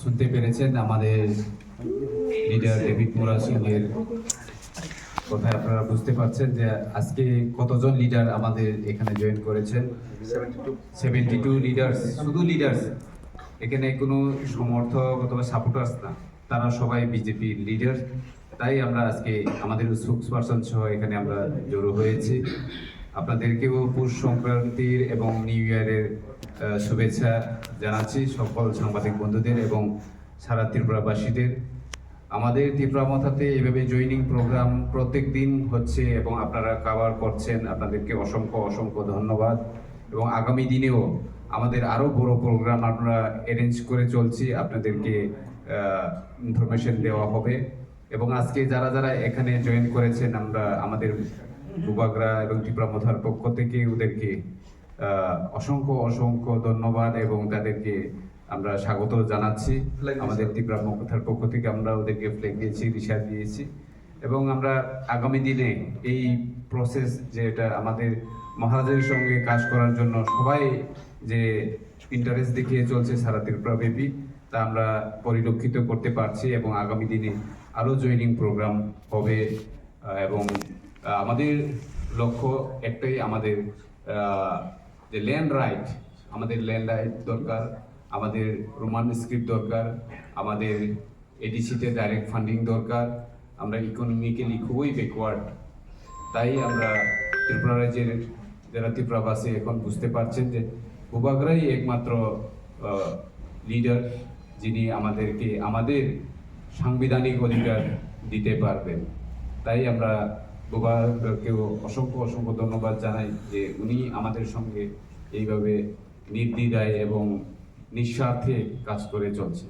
শুনতে পেরেছেন আমাদের লিডার ডেভিড মোরা সিং এর কথায় আপনারা বুঝতে পারছেন যে আজকে কতজন লিডার আমাদের এখানে জয়েন করেছেন? সেভেন্টি টু লিডার্স শুধু লিডার্স এখানে কোনো সমর্থক অথবা সাপোর্টার্স না, তারা সবাই বিজেপি লিডার তাই আমরা আজকে আমাদের স্পোক্স পার্সন সহ এখানে আমরা জড়ো হয়েছি। আপনাদেরকেও পৌষ সংক্রান্তির এবং নিউ ইয়ারের শুভেচ্ছা জানাচ্ছি সকল সাংবাদিক বন্ধুদের এবং সারা ত্রিপুরাবাসীদের। আমাদের ত্রিপুরা মথাতে এভাবে জয়নিং প্রোগ্রাম প্রত্যেক দিন হচ্ছে এবং আপনারা কাভার করছেন। আপনাদেরকে অসংখ্য অসংখ্য ধন্যবাদ। এবং আগামী দিনেও আমাদের আরও বড় প্রোগ্রাম আমরা অ্যারেঞ্জ করে চলছি। আপনাদেরকে ইনফরমেশন দেওয়া হবে। এবং আজকে যারা যারা এখানে জয়েন করেছেন, আমরা আমাদের বুবাগরা এবং ত্রিপুরা মথার পক্ষ থেকে ওদেরকে অসংখ্য অসংখ্য ধন্যবাদ এবং তাদেরকে আমরা স্বাগত জানাচ্ছি। আমাদের ত্রিপুরা মথার পক্ষ থেকে আমরা ওদেরকে ফ্লেগ দিয়েছি রিসার্চ দিয়েছি এবং আমরা আগামী দিনে এই প্রসেস যেটা আমাদের মহারাজের সঙ্গে কাজ করার জন্য সবাই যে ইন্টারেস্ট দেখিয়ে চলছে সারা ত্রিপুরা ব্যাপী তা আমরা পরিলক্ষিত করতে পারছি এবং আগামী দিনে আরও জয়েনিং প্রোগ্রাম হবে এবং আমাদের লক্ষ্য একটাই আমাদের যে ল্যান্ড রাইট আমাদের ল্যান্ড রাইট দরকার, আমাদের রোমান স্ক্রিপ্ট দরকার, আমাদের এডিসিতে ডাইরেক্ট ফান্ডিং দরকার, আমরা ইকোনমিক্যালি খুবই ব্যাকওয়ার্ড তাই আমরা ত্রিপুরা রাজ্যের যারা ত্রিপুরাবাসী এখন বুঝতে পারছেন যে ভূভাগরাই একমাত্র লিডার যিনি আমাদেরকে, আমাদের সাংবিধানিক অধিকার দিতে পারবেন। তাই আমরা ভূভাগকেও অসংখ্য অসংখ্য ধন্যবাদ জানাই যে উনি আমাদের সঙ্গে এইভাবে নির্দিদায় এবং নিঃস্বার্থে কাজ করে চলছে